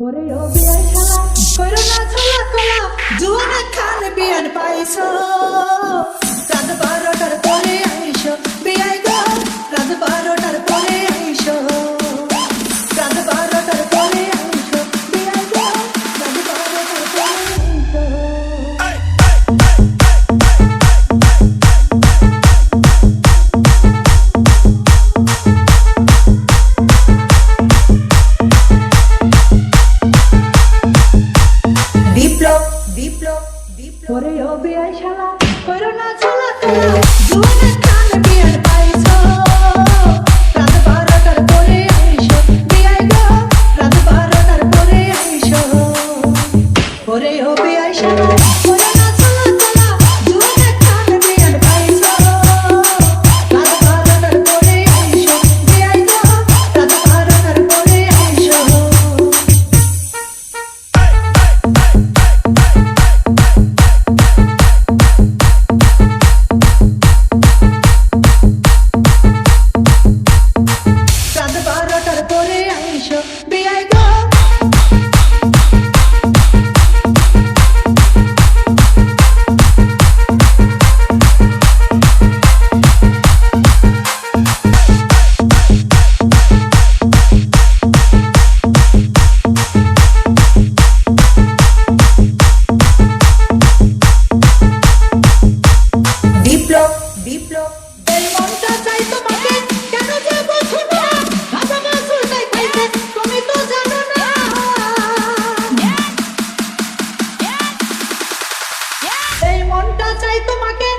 ওরে ও বিয়াই খেলা কইরো না খেলা জুয়ানে খান বিয়ান পাইছো। বিপ্লব পরে অবিআই শালা কইরো না চলা তোরা জীবনের কানে বিয়ার পাইছো রাত বারোটার পরে আইসো বিআই গো রাত বারোটার পরে আইসো পরে অবিআই শালা কইরো না চলা তোরা জীবনের কানে বিয়ার পাইছো রাত বারোটার পরে আইসো বিআই গো রাত বারোটার পরে আইসো Hey, hey, hey. চাই তোমাকে